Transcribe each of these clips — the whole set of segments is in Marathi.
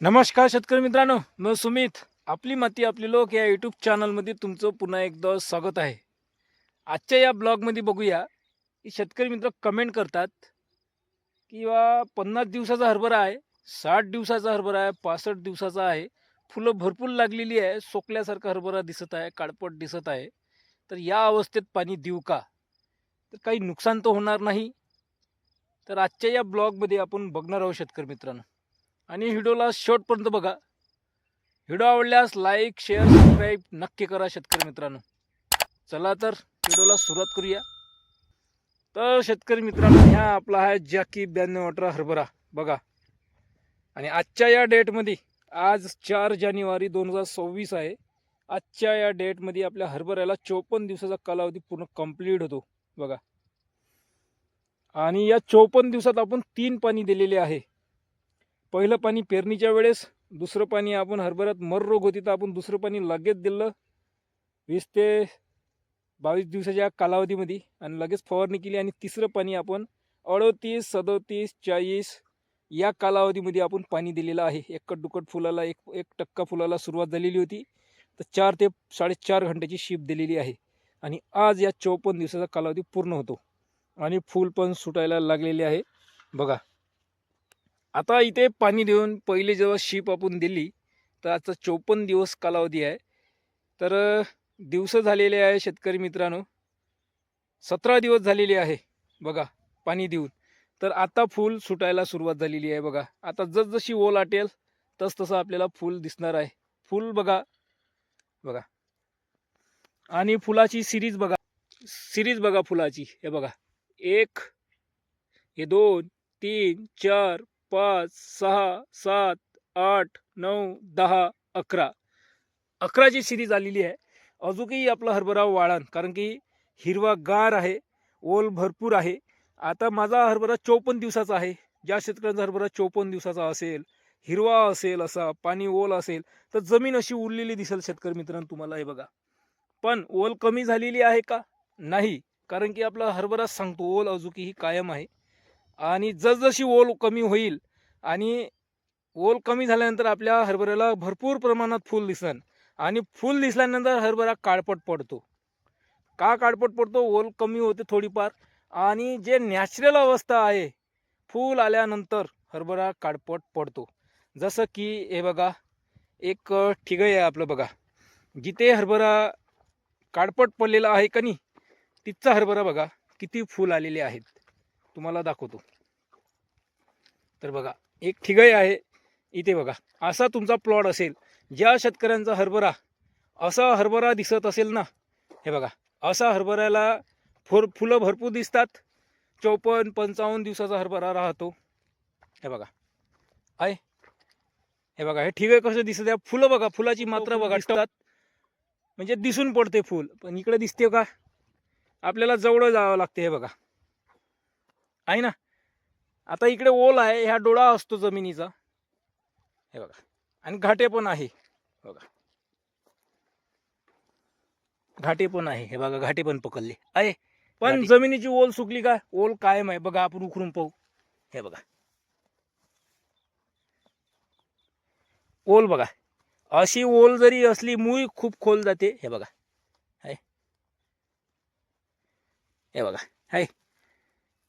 नमस्कार शेतकरी मित्रांनो मी सुमित. आपली माती आपली लोक या यूट्यूब चॅनलमध्ये तुमचं पुन्हा एकदा स्वागत आहे. आजच्या या ब्लॉगमध्ये बघूया की शेतकरी मित्र कमेंट करतात किंवा पन्नास दिवसाचा हरभरा आहे साठ दिवसाचा हरभरा आहे पासष्ट दिवसाचा आहे. फुलं भरपूर लागलेली आहे सोकल्यासारखा हरभरा दिसत आहे काळपट दिसत आहे. तर या अवस्थेत पाणी देऊ का? तर काही नुकसान तर होणार नाही. तर आजच्या या ब्लॉगमध्ये आपण बघणार आहोत शेतकरी मित्रांनो. आणि व्हिडिओला शेवटपर्यंत बघा. व्हिडिओ आवडल्यास लाईक शेअर सबस्क्राईब नक्की करा शेतकरी मित्रांनो. चला तर व्हिडिओला सुरुवात करूया. तर शेतकरी मित्रांनो ह्या आपला आहे जॅकी ब्याण्णव अठरा हरभरा. बघा. आणि आजच्या या डेटमध्ये आज चार जानेवारी दोन हजार सव्वीस आहे. आजच्या या डेटमध्ये आपल्या हरभऱ्याला चोपन्न दिवसाचा कालावधी पूर्ण कंप्लीट होतो. बघा. आणि या चोपन्न दिवसात आपण तीन पाणी दिलेले आहे. पहिलं पाणी पेरणीच्या वेळेस दुसरं पाणी आपण हरभऱ्यात मर रोग होती तर आपण दुसरं पाणी लगेच दिलं. वीस ते बावीस दिवसाच्या कालावधीमध्ये आणि लगेच फवारणी केली आणि तिसरं पाणी आपण अडतीस सदोतीस चाळीस या कालावधीमध्ये आपण पाणी दिलेलं आहे. एकट दुकट फुलाला एक एक टक्का फुलाला सुरुवात झालेली होती. तर चार ते साडेचार घंट्याची शिप दिलेली आहे आणि आज या चौपन्न दिवसाचा कालावधी पूर्ण होतो आणि फूल पण सुटायला लागलेले आहे. बघा आता इथे पाणी देऊन पहिले जेव्हा शीप आपण दिली तर आजचा चोपन्न दिवस कालावधी आहे. तर दिवस झालेले आहे शेतकरी मित्रांनो. सतरा दिवस झालेले आहे बघा पाणी देऊन. तर आता फूल सुटायला सुरुवात झालेली आहे बघा. आता जसजशी ओल आटेल तसतसं आपल्याला फूल दिसणार आहे. फूल बघा बघा. आणि फुलाची सिरीज बघा सिरीज बघा फुलाची हे बघा. एक हे दोन तीन चार पाच सहा सात आठ नऊ दहा अकरा. अकराची सिरीज आलेली आहे. अजूनही आपला हरभरा वाळण कारण की हिरवा गार आहे ओल भरपूर आहे. आता माझा हरभरा चौपन्न दिवसाचा आहे. ज्या शेतकऱ्यांचा हरभरा चौपन्न दिवसाचा असेल हिरवा असेल असा पाणी ओल असेल तर जमीन अशी उरलेली दिसेल शेतकरी मित्रांनो तुम्हाला हे बघा. पण ओल कमी झालेली आहे का? नाही कारण की आपला हरभरा सांगतो ओल अजूनही कायम आहे. आणि जसजशी ओल कमी होईल आणि ओल कमी झाल्यानंतर आपल्या हरभऱ्याला भरपूर प्रमाणात फूल दिसन आणि फूल दिसल्यानंतर हरभरा काळपट पडतो. का काळपट पडतो? ओल कमी होते थोडीफार आणि जे नॅचरल अवस्था आहे फूल आल्यानंतर हरभरा काळपट पडतो. जसं की हे बघा एक ठिगय आहे आपलं बघा. जिथे हरभरा काळपट पडलेला आहे का नाही तिथचा हरभरा बघा किती फूल आलेले आहेत. तुम्हाला दाखवतो. तर बघा एक ठिगय आहे. इथे बघा असा तुमचा प्लॉट असेल. ज्या शेतकऱ्यांचा हरभरा असा हरभरा दिसत असेल ना हे बघा असा हरभऱ्याला फुर फुलं भरपूर दिसतात. चौपन्न पंचावन्न दिवसाचा हरभरा राहतो. हे बघा. आहे? हे बघा हे ठिगय कसं दिसत आहे? फुलं बघा फुलाची मात्रा बघा दिसतात म्हणजे दिसून पडते फुल. पण इकडे दिसते का? आपल्याला जवळ जावं लागते हे बघा. आहे ना? आता इकडे ओल आहे ह्या डोळा असतो जमिनीचा. हे बघा. आणि घाटे पण आहे. बघा. घाटे पण आहे. हे बघा घाटे पण पकडले. आहे. पण. जमिनीची ओल सुकली का? ओल कायम आहे. बघा आपण उकरून पाहू. हे बघा. ओल बघा. अशी ओल जरी असली मुळी खूप खोल जाते. हे बघा. आहे. हे बघा. आहे.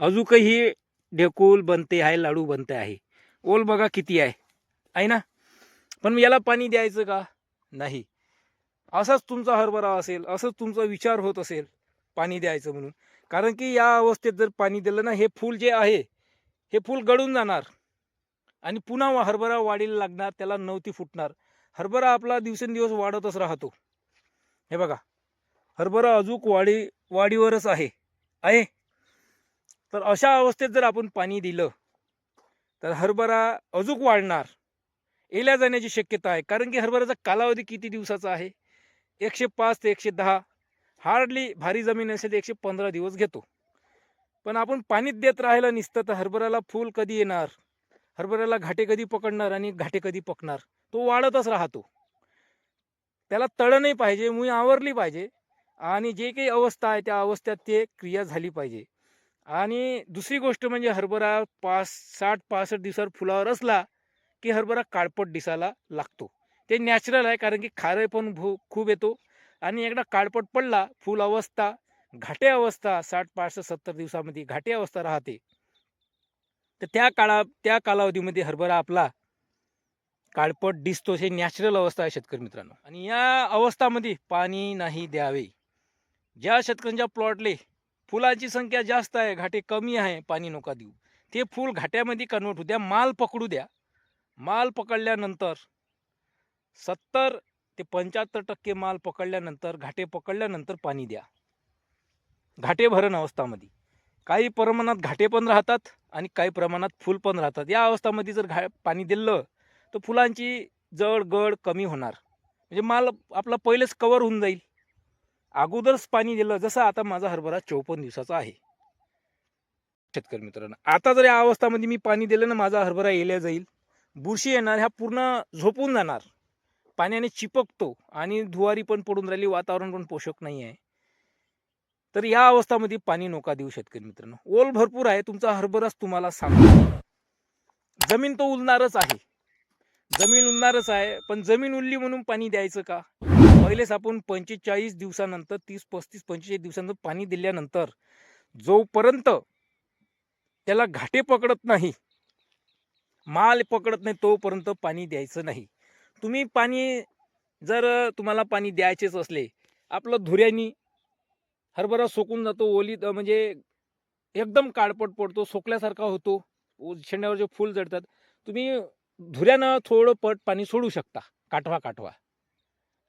अजूकही ढेकूल बनते आहे लाडू बनते आहे. ओल बघा किती आहे. आहे ना? पण याला पाणी द्यायचं का? नाही. असाच तुमचा हरभरा असेल असंच तुमचा विचार होत असेल पाणी द्यायचं म्हणून. कारण की या अवस्थेत जर पाणी दिलं ना हे फूल जे आहे हे फूल गळून जाणार. आणि पुन्हा हरभरा वाढीला लागणार त्याला नवती फुटणार. हरभरा आपला दिवसेंदिवस वाढतच राहतो. हे बघा. हरभरा अजूक वाढी वाढीवरच आहे. आहे? तर अशा अवस्थेत जर आपण पाणी दिलं तर हरभरा अजूक वाढणार. येल्या जाण्याची शक्यता आहे. कारण की हरभऱ्याचा कालावधी किती दिवसाचा आहे? एकशे पाच ते एकशे दहा. हार्डली भारी जमीन असेल तर एकशे पंधरा दिवस घेतो. पण आपण पाणीच देत राहिलं नसतं तर हरभऱ्याला फूल कधी येणार? हरभऱ्याला घाटे कधी पकडणार आणि घाटे कधी पकणार? तो वाढतच राहतो. त्याला तळ नाही पाहिजे मुळी आवरली पाहिजे आणि जे काही अवस्था आहे त्या अवस्थेत ते क्रिया झाली पाहिजे. आणि दुसरी गोष्ट म्हणजे हरभरा पाच साठ पासष्ट दिवसावर फुलावर असला की हरभरा काळपट दिसायला लागतो. ते नॅचरल आहे कारण की खारे पण भू खूप येतो. आणि एकदा काळपट पडला फुल अवस्था घाटे अवस्था साठ पासष्ट सत्तर दिवसामध्ये घाटे अवस्था राहते. तर त्या काळा त्या कालावधीमध्ये हरभरा आपला काळपट दिसतो हे नॅचरल अवस्था आहे शेतकरी मित्रांनो. आणि या अवस्थामध्ये पाणी नाही द्यावे. ज्या शेतकऱ्यांच्या प्लॉटले फुलांची संख्या जास्त आहे घाटे कमी आहे पाणी नका देऊ. ते फूल घाट्यामध्ये कन्वर्ट होऊ द्या माल पकडू द्या. माल पकडल्यानंतर सत्तर ते पंच्याहत्तर टक्के माल पकडल्यानंतर घाटे पकडल्यानंतर पाणी द्या. घाटे भरण अवस्थामध्ये. काही प्रमाणात घाटे पण राहतात आणि काही प्रमाणात फूल पण राहतात. या अवस्थामध्ये जर घा पाणी दिलं तर फुलांची जड गड कमी होणार. म्हणजे माल आपला पहिलेच कवर होऊन जाईल. अगोदरच पाणी दिलं जसं आता माझा हरभरा चौपन्न दिवसाचा आहे. शेतकरी मित्रांनो आता जर या अवस्थामध्ये मी पाणी दिलं ना माझा हरभरा येल्या जाईल. बुरशी येणार ह्या पूर्ण झोपून जाणार. पाण्याने चिपकतो आणि धुवारी पण पडून राहिली वातावरण पण पोषक नाही आहे. तर या अवस्थामध्ये पाणी नका देऊ शेतकरी मित्रांनो. ओल भरपूर आहे तुमचा हरभराच तुम्हाला सांगतो. जमीन तो उलणारच आहे. जमीन उलणारच आहे पण जमीन उरली म्हणून पाणी द्यायचं का? पहिलेच आपण पंचेचाळीस दिवसानंतर तीस पस्तीस पंचेचाळीस दिवसानंतर पाणी दिल्यानंतर जोपर्यंत त्याला घाटे पकडत नाही माल पकडत नाही तोपर्यंत पाणी द्यायचं नाही. तुम्ही पाणी जर तुम्हाला पाणी द्यायचेच असले आपलं धुऱ्यानी हरभरा सोकून जातो ओलीत म्हणजे एकदम काळपट पडतो सोकल्यासारखा होतो शेंड्यावर जे फूल जडतात तुम्ही धुऱ्यानं थोडं पट पाणी सोडू शकता काठवा काठवा.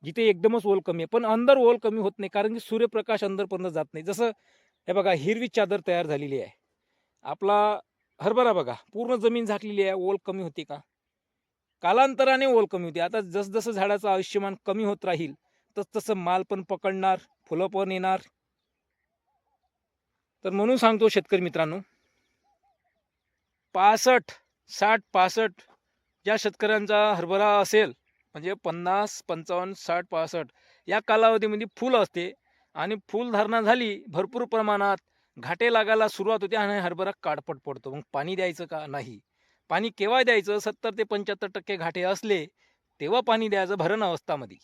जिथे एकदमच ओल कमी आहे. पण अंदर ओल कमी होत नाही कारण की सूर्यप्रकाश अंदरपर्यंत जात नाही. जसं हे बघा हिरवी चादर तयार झालेली आहे. आपला हरभरा बघा पूर्ण जमीन झाकलेली आहे. ओल कमी होती का? कालांतराने ओल कमी होते. आता जसजसं झाडाचं आयुष्यमान कमी होत राहील तस तसं माल पण पकडणार फुलं पण येणार. तर म्हणून सांगतो शेतकरी मित्रांनो पासष्ट साठ पासष्ट ज्या शेतकऱ्यांचा हरभरा असेल म्हणजे पन्नास पंचावन्न साठ पासष्ट या कालावधीमध्ये फुल असते. आणि फुलधारणा झाली भरपूर प्रमाणात घाटे लागायला सुरुवात होते आणि हरभरा काडपट पडतो. मग पाणी द्यायचं का? नाही. पाणी केव्हा द्यायचं? सत्तर ते पंच्याहत्तर टक्के घाटे असले तेव्हा पाणी द्यायचं भरण अवस्थामध्ये.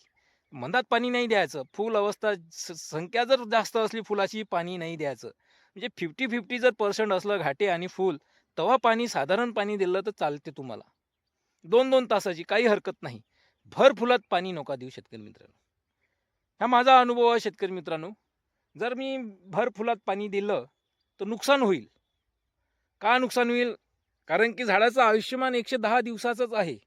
मंदात पाणी नाही द्यायचं. फुल अवस्था स- संख्या जर जास्त असली फुलाची पाणी नाही द्यायचं. म्हणजे फिफ्टी फिफ्टी जर पर्सेंट असलं घाटे आणि फुल तेव्हा पाणी साधारण पाणी दिलं तर चालते तुम्हाला. दोन दोन तासाची काही हरकत नाही. भर फुलात पाणी नका देऊ शेतकरी मित्रांनो. हा माझा अनुभव आहे शेतकरी मित्रांनो. जर मी भर फुलात पाणी दिलं तर नुकसान होईल. का नुकसान होईल? कारण की झाडाचं आयुष्यमान एकशे दहा दिवसाचंच आहे.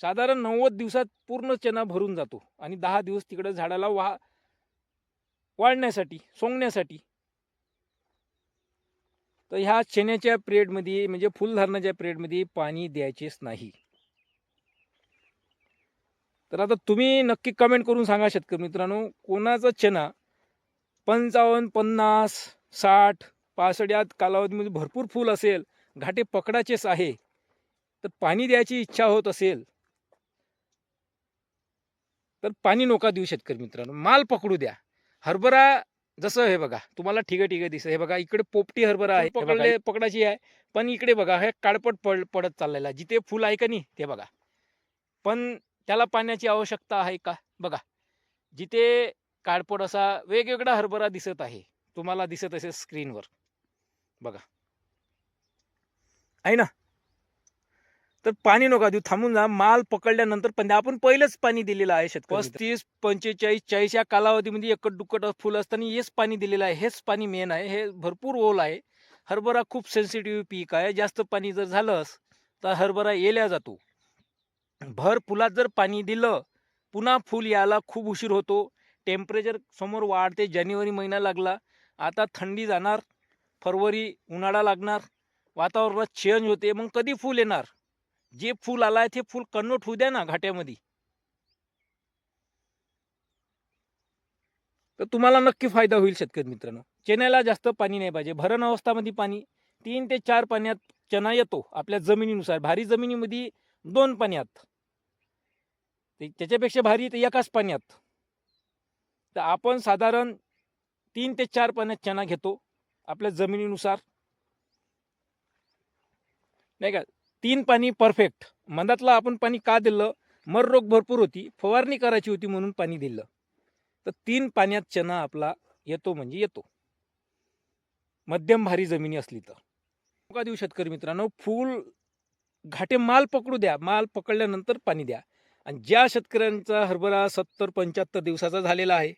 साधारण नव्वद दिवसात पूर्ण चना भरून जातो आणि दहा दिवस तिकडे झाडाला वा वाढण्यासाठी सोंगण्यासाठी. तर ह्या चण्याच्या पिरियडमध्ये म्हणजे फुलधारणाच्या पिरियडमध्ये पाणी द्यायचेच नाही. तर आता तुम्ही नक्की कमेंट करून सांगा शेतकरी मित्रांनो कोणाचा चना पंचावन्न पन्नास साठ पासष्ट या कालावधीमध्ये भरपूर फूल असेल घाटे पकडायचेच आहे तर पाणी द्यायची इच्छा होत असेल तर पाणी नका देऊ शेतकरी मित्रांनो माल पकडू द्या. हरभरा जसं हे बघा तुम्हाला ठीक ठीक दिसत. हे बघा इकडे पोपटी हरभरा आहे. पकडले पकडायची आहे. पण इकडे बघा हे काळपट पड पडत चाललेला जिथे फुल आहे का नाही ते बघा. पण त्याला पाण्याची आवश्यकता आहे का? बघा जिथे काळपोट असा वेगवेगळा हरभरा दिसत आहे तुम्हाला दिसत असेल स्क्रीनवर. बघा. आहे ना? तर पाणी नका देऊ थांबून जा. माल पकडल्यानंतर पण आपण पहिलंच पाणी दिलेलं आहे शेतकरी पस्तीस पंचेचाळीस चाळीस या कालावधीमध्ये एकट दुकट फुल असताना हेच पाणी दिलेलं आहे. हेच पाणी मेन आहे. हे भरपूर ओल आहे. हरभरा खूप सेन्सिटिव्ह पीक आहे. जास्त पाणी जर झालंच तर हरभरा येल्या जातो. भर फुलात जर पाणी दिलं पुन्हा फूल यायला खूप उशीर होतो. टेम्परेचर समोर वाढते जानेवारी महिना लागला. आता थंडी जाणार फरवरी उन्हाळा लागणार वातावरणात चेंज होते मग कधी फूल येणार? जे फुल आलाय ते फूल कन्वर्ट होऊ द्या ना घाट्यामध्ये. तर तुम्हाला नक्की फायदा होईल शेतकरी मित्रांनो. चण्याला जास्त पाणी नाही पाहिजे. भरण अवस्थामध्ये पाणी तीन ते चार पाण्यात चना येतो आपल्या जमिनीनुसार. भारी जमिनीमध्ये दोन पाण्यात. ते- त्याच्यापेक्षा भारी तर एकाच पाण्यात. तर आपण साधारण तीन ते चार पाण्यात चना घेतो आपल्या जमिनीनुसार. नाही का? तीन पाणी परफेक्ट मंदातला आपण पाणी का दिलं? मर रोग भरपूर होती. फवारणी करायची होती म्हणून पाणी दिलं. तर तीन पाण्यात चना आपला येतो म्हणजे येतो. मध्यम भारी जमिनी असली तर. का देऊ शेतकरी मित्रांनो फूल घाटे माल पकडू द्या. माल पकडल्यानंतर पाणी द्या. आणि ज्या शेतकऱ्यांचा हरभरा सत्तर पंच्याहत्तर दिवसाचा झालेला आहे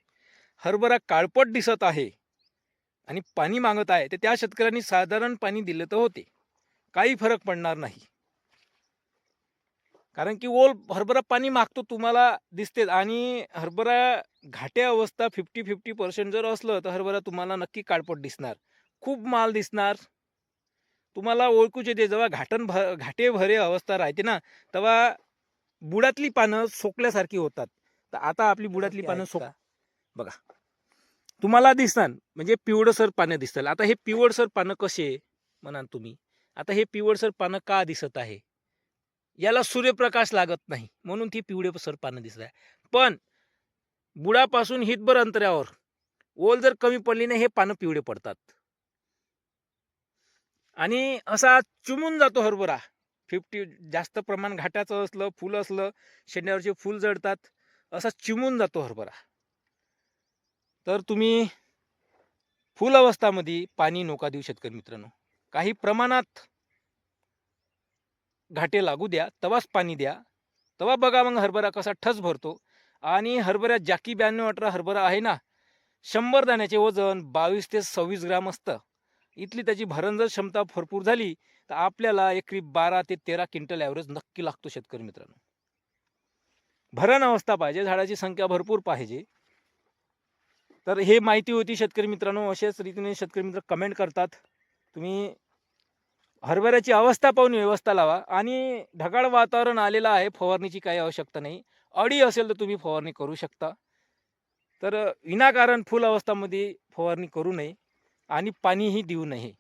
हरभरा काळपट दिसत आहे आणि पाणी मागत आहे तर त्या शेतकऱ्यांनी साधारण पाणी दिलं तर होते. काही फरक पडणार नाही. कारण की ओल हरभरा पाणी मागतो तुम्हाला दिसतेच आणि हरभरा घाट्या अवस्था फिफ्टी फिफ्टी पर्सेंट जर असलं तर हरभरा तुम्हाला नक्की काळपट दिसणार. खूप माल दिसणार. तुम्हाला ओळखूच येते जेव्हा घाटन भ घाटे भरे अवस्था राहते ना तेव्हा बुडातली पानं सोकल्यासारखी होतात. तर आता आपली बुडातली पानं सोक बघा. तुम्हाला दिसणार म्हणजे पिवळसर पानं दिसतात आता हे पिवळसर पानं कसे म्हणाल तुम्ही. आता हे पिवळसर पानं का दिसत आहे? याला सूर्यप्रकाश लागत नाही. म्हणून ती पिवळेसर पानं दिसत आहे. पण बुडापासून हितभर अंतरावर ओल जर कमी पडली नाही हे पानं पिवळे पडतात. आणि असा चुमून जातो हरभरा. फिफ्टी जास्त प्रमाण घाटाचं असलं फुल असलं शेंड्यावरचे फुल जळतात असा चिमून जातो हरभरा. तर तुम्ही फुल अवस्थामध्ये पाणी नोका देऊ शेतकरी मित्रांनो. काही प्रमाणात घाटे लागू द्या तवाच पाणी द्या. तवा बघा मग हरभरा कसा ठस भरतो. आणि हरभऱ्यात जाकी ब्याण्णव अठरा हरभरा आहे ना शंभर दाण्याचे वजन बावीस ते सव्वीस ग्राम असतं. इथली त्याची भरण जर क्षमता भरपूर झाली तर आपल्याला एकरी बारा ते तेरा क्विंटल ॲव्हरेज नक्की लागतो शेतकरी मित्रांनो. भरण अवस्था पाहिजे झाडाची संख्या भरपूर पाहिजे. तर हे माहिती होती शेतकरी मित्रांनो अशाच रीतीने शेतकरी मित्र कमेंट करतात. तुम्ही हरभऱ्याची अवस्था पाहून व्यवस्था लावा आणि ढगाळ वातावरण आलेलं आहे फवारणीची काही आवश्यकता नाही. अडी असेल तर तुम्ही फवारणी करू शकता. तर विनाकारण फुल अवस्थामध्ये फवारणी करू नये आणि पाणीही देऊ नये.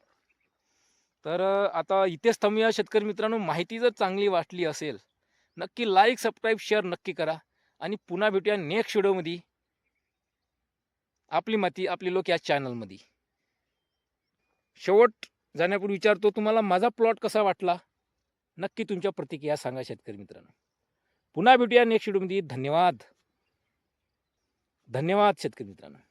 तर आता इथेच थांबूया. शेतकरी मित्रांनो माहिती जर चांगली वाटली असेल नक्की लाईक सबस्क्राईब शेअर नक्की करा. आणि पुन्हा भेटूया नेक्स्ट व्हिडिओमध्ये आपली माती आपली लोक या चॅनलमध्ये शेवट जाण्यापूर्वी विचारतो तुम्हाला माझा प्लॉट कसा वाटला? नक्की तुमच्या प्रतिक्रिया सांगा शेतकरी मित्रांनो. पुन्हा भेटूया नेक्स्ट व्हिडिओमध्ये धन्यवाद. धन्यवाद शेतकरी मित्रांनो.